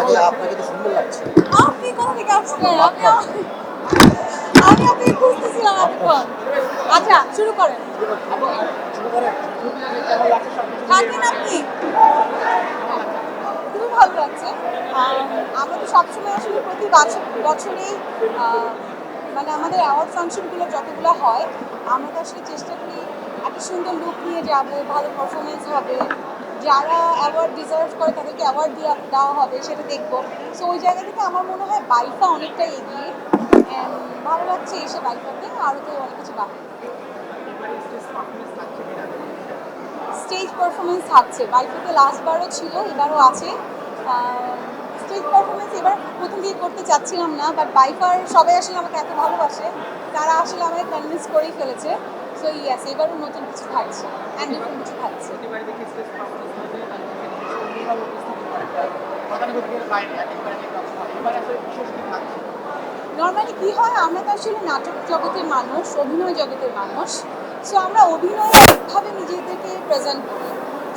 আপনাকে আচ্ছা ভালো লাগছে। আমরা তো সবসময় আসলে প্রতি বছর বছরেই মানে আমাদের অ্যাওয়ার্ড ফাংশনগুলো যতগুলো হয়, আমরা তো আসলে চেষ্টা করি একটা সুন্দর লুক নিয়ে যাব, ভালো পারফরমেন্স হবে। যারা অ্যাওয়ার্ড ডিজার্ভ করে তাদেরকে অ্যাওয়ার্ড দেওয়া হবে সেটা দেখব। সো ওই জায়গা থেকে আমার মনে হয় বাইফা অনেকটা এগিয়ে। ভালো লাগছে এসে বাইফাতে আরও তো অনেক কিছু বাকি। স্টেজ পারফরমেন্স থাকছে বাইফাতে লাস্টবারও ছিল এবারও আছে। স্টেজ পারফরমেন্স এবার প্রথম দিয়ে করতে চাচ্ছিলাম না বাট বাইফার সবাই আসলে আমাকে এত ভালোবাসে। তারা আসলে আমাকে কনভিন্স করেই ফেলেছে। সো ইয়াস এবারও নতুন কিছু থাকছে অ্যান্ড ডিফারেন্ট কিছু থাকছে নর্মালি কী হয় আমরা তো আসলে নাটক জগতের মানুষ অভিনয় জগতের মানুষ। সো আমরা অভিনয়ভাবে নিজেদেরকে প্রেজেন্ট করি।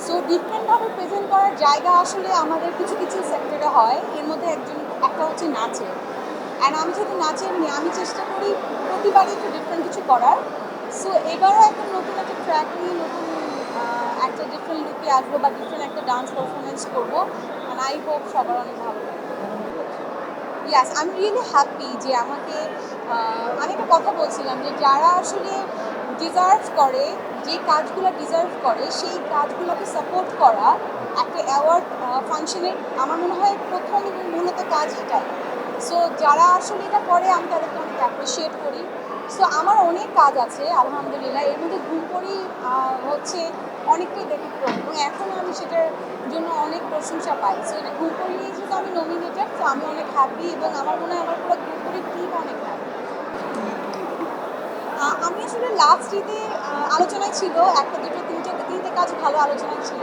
সো ডিফারেন্টভাবে প্রেজেন্ট করার জায়গা আসলে আমাদের কিছু কিছু সেক্টরে হয়। এর মধ্যে একজন একটা হচ্ছে নাচে অ্যান্ড আমি যেহেতু নাচে এমনি আমি চেষ্টা করি প্রতিবারই একটু ডিফারেন্ট কিছু করার। সো এবারও একটা নতুন একটা ট্র্যাক নিয়ে নতুন একটা ডিফারেন্ট লুকে আসব বা ডিফারেন্ট একটা ডান্স পারফরমেন্স করব। অ্যান্ড আই হোপ সবার অনেক ভালো ইয়াস আমি রিয়েলি হ্যাপি যে আমাকে আমি একটা কথা বলছিলাম যে যারা আসলে ডিজার্ভ করে, যে কাজগুলো ডিজার্ভ করে, সেই কাজগুলোকে সাপোর্ট করা একটা অ্যাওয়ার্ড ফাংশনের আমার মনে হয় প্রথম এবং মূলত কাজ এটাই। সো যারা আসলে এটা করে, আমি তাদেরকে অনেক অ্যাপ্রিসিয়েট করি। সো আমার অনেক কাজ আছে, আলহামদুলিল্লাহ। এর মধ্যে পড়ি হচ্ছে অনেকটাই ব্যতিক্রম। এবং এখনও আমি সেটার জন্য অনেক প্রশংসা পাই। সো এটা পড়ি নিয়ে যেহেতু আমি নমিনেটেড তো আমি অনেক হ্যাপি এবং আমার মনে হয় আমার পুরো পড়ির টিম অনেক হ্যাপি আমি আসলে লাস্ট ঈদে আলোচনায় ছিল। একটা, দুটো, তিনটে তিনটে কাজ ভালো আলোচনায় ছিল।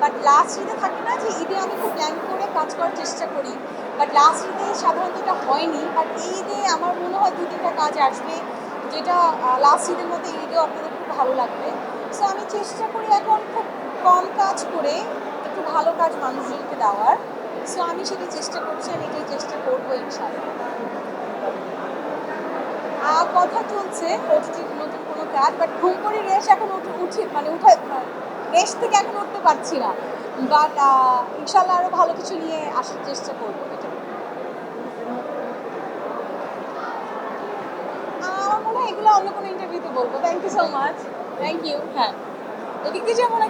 বাট লাস্ট ঈদে থাকে না যে, ঈদে আমি খুব প্ল্যান করে কাজ করার চেষ্টা করি। বাট লাস্ট ঈদে সাধারণত এটা হয়নি। বাট এই ঈদে আমার মনে হয় দু তিনটা কাজ আসবে। যেটা লাস্ট ঈদের মধ্যে এই ঈদেও আপনাদের খুব ভালো লাগবে। সো আমি চেষ্টা করি এখন খুব কম কাজ করে একটু ভালো কাজ মানুষজনকে দেওয়ার। সো আমি সেটা চেষ্টা করছি আর এটাই চেষ্টা করব ইনশাআল্লাহ। আহ, কথা চলছে ওটিটির নতুন কোনো কাজ বাট ঘুম করে রেশ এখন উঠে মানে উঠে রেশ থেকে এখন উঠতে পারছি না। বাট ইনশাল্লাহ আরও ভালো কিছু নিয়ে আসার চেষ্টা করব এটা আহ, আমার মনে হয় এগুলো অন্য কোনো ইন্টারভিউতে বলব। Thank you so much thank you হ্যাঁ। এদিক দিয়ে যেমন